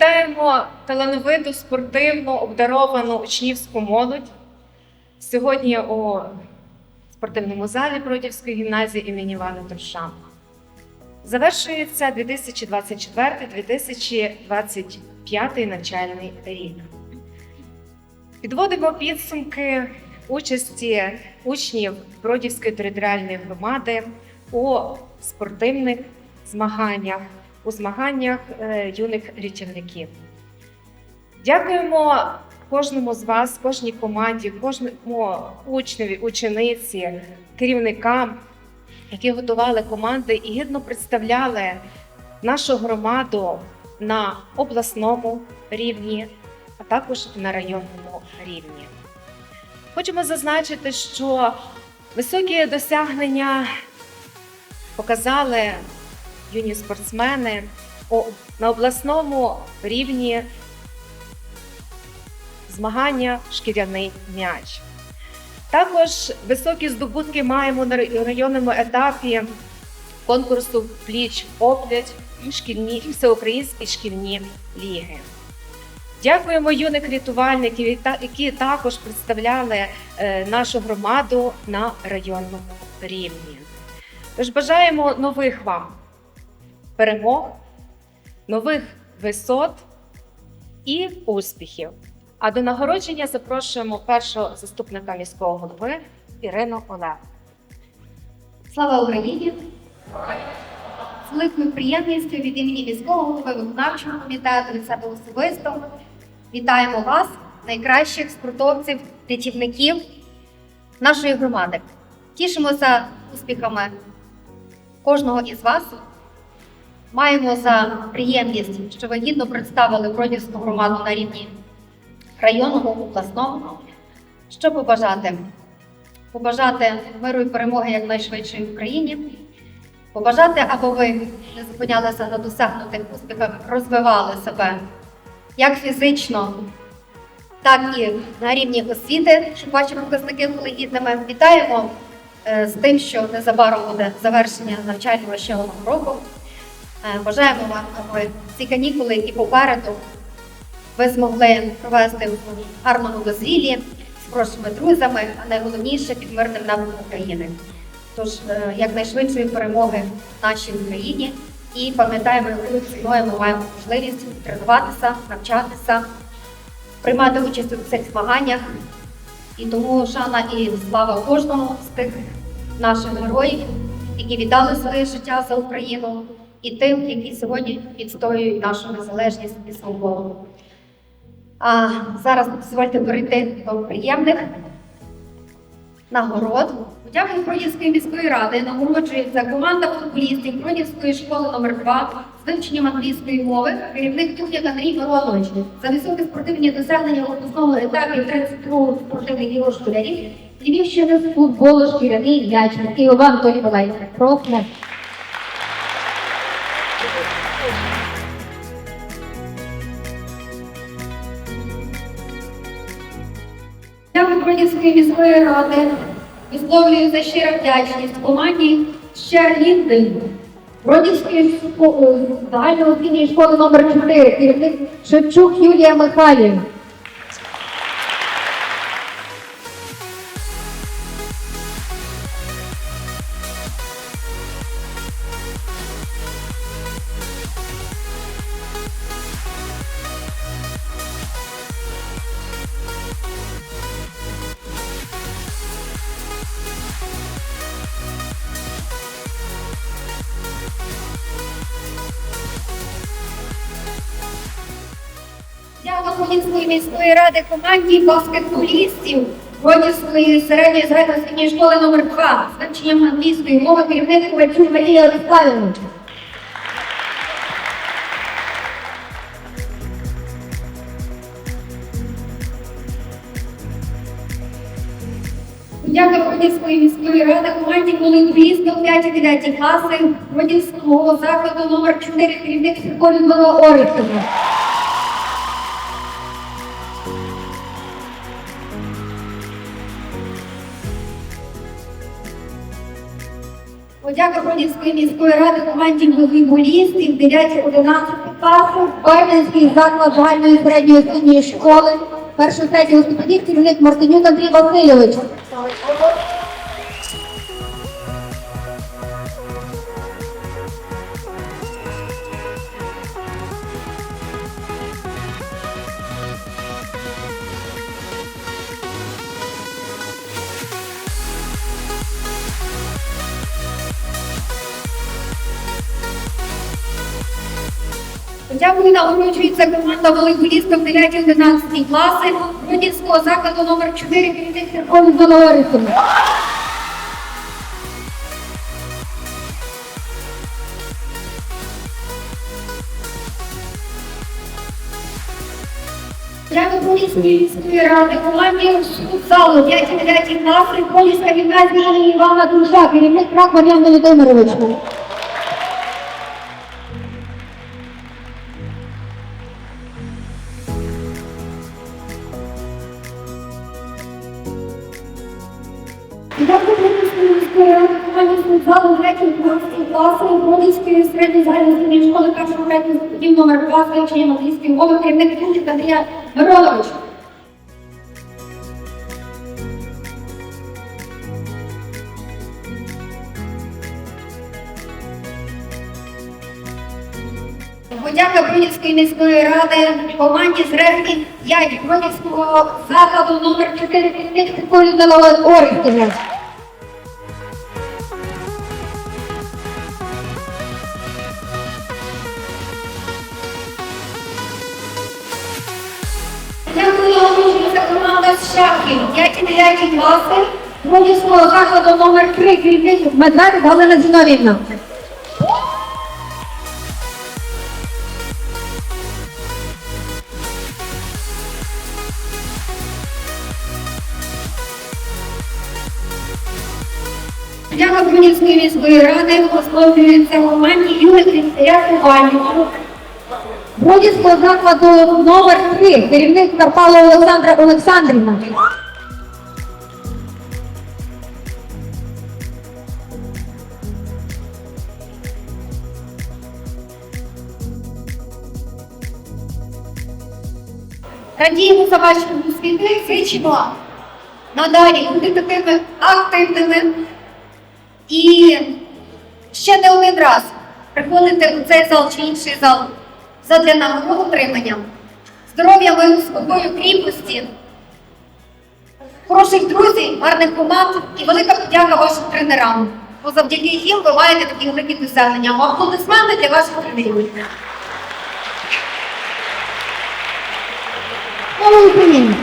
Вітаємо талановиту, спортивну, обдаровану учнівську молодь. Сьогодні у спортивному залі Бродівської гімназії імені Івана Труша. Завершується 2024-2025 навчальний рік. Підводимо підсумки участі учнів Бродівської територіальної громади у спортивних змаганнях, у змаганнях е, юних рятівників. Дякуємо кожному з вас, кожній команді, кожному учневі, учениці, керівникам, які готували команди і гідно представляли нашу громаду на обласному рівні, а також на районному рівні. Хочемо зазначити, що високі досягнення показали юні спортсмени на обласному рівні змагання шкіряний м'яч. Також високі здобутки маємо на районному етапі конкурсу пліч опліч і шкільні всеукраїнські шкільні ліги. Дякуємо юних рятувальників, які також представляли е, нашу громаду на районному рівні. Тож бажаємо нових вам перемог, нових висот і успіхів. А до нагородження запрошуємо першого заступника міського голови Ірину Олег. Слава Україні! З великою приємністю від імені міського голови виконавчого комітету від себе особисто вітаємо вас, найкращих спортовців, рятівників нашої громади. Тішимося успіхами кожного із вас. Маємо за приємність, що ви гідно представили Бродівську громаду на рівні районного, обласного. Що побажати? побажати миру і перемоги якнайшвидшої в Україні, побажати, аби ви не зупинялися на досягнутих успіхах, розвивали себе як фізично, так і на рівні освіти, щоб ваші показники були гідними. Вітаємо е, з тим, що незабаром буде завершення навчального ще одного року. Е, Бажаємо вам, аби ці канікули, які попереду, ви змогли провести в гарному дозвіллі з хорошими друзями, а найголовніше під мирним небом України. Тож е, якнайшвидшої перемоги нашій Україні і пам'ятаємо, якою ціною ми маємо можливість тренуватися, навчатися, приймати участь у цих змаганнях. І тому шана і слава кожному з тих наших героїв, які віддали своє життя за Україну, і тим, які сьогодні відстоюють нашу незалежність і свободу. А зараз дозвольте перейти до приємних нагород. Дякую Бродівської міської ради нагороджується команда футболістів Бродівської школи номер 2 з вивченням англійської мови, керівник Тухляк Андрій Миронович за високі спортивні досягнення в обласному етапі 32 спортивних ігор школярів Львівщини з футболу шкіряний м'яч. Києва Антоній Миколаївна. Просимо. Дякую Бродівської міської ради. Висловлюю за щиру вдячність команді Щерліндин. Бродівської шко- загальної загальноосвітньої школи номер 4 керівник Шевчук Юлія Михайлівна. Дякую міської ради команді баскетболістів Бродівської середньої загальноосвітньої школи номер 2 з вивченням англійської мови керівник Ковальчук Марія Олександровна. Дякую Бродівської міської ради команді волейболістів 5-9 класи Бродівського закладу номер 4 керівник Сірко Людмила Подяка Бродівської міської ради команді волейболістів 9-11 класу, Барменський заклад загальної середньої освітньої школи, першої третій листопадів, керівник Мартинюк Андрій Васильович. Дякую, нагороджується команда волейболістів 9-11 класи Бродівського закладу номер 4 керівник Сергій Долорисович. Дякую Бродівської міської ради, команді футзалу 5-9 класи, Бродівська гімназія Івана Душа, керівник Мар'ян Володимирович. 3-12 класи, Бродівської середньої загальної школи першого третього студів номер 2 з вивченням англійської мови, керівник Кучик Андрія Миронович. Подяка Бродівської міської ради команді з регбі 5 Бродівського закладу номер 4 керівник Людмила Орестівна. Дякую, оголошується команда з шахів. 5-9 класи Бродівського закладу номер 3 керівник Медведик Галина Зіновівна. Дякую Брунівської міської ради, пословлюється команді Юрій Рятувальників. Бродівського закладу номер 3 керівник Карпала Олександра Олександрівна. Радіємо за ваші успіхи, зичимо надалі такими активними і ще не один раз приходити у цей зал чи інший зал задля нагороду отримання, здоров'я, миру, спокою, кріпості, хороших друзів, гарних команд і велика подяка вашим тренерам. Бо завдяки їм ви маєте такі великі досягнення. Аплодисменти для ваших тренерів. Слава Україні!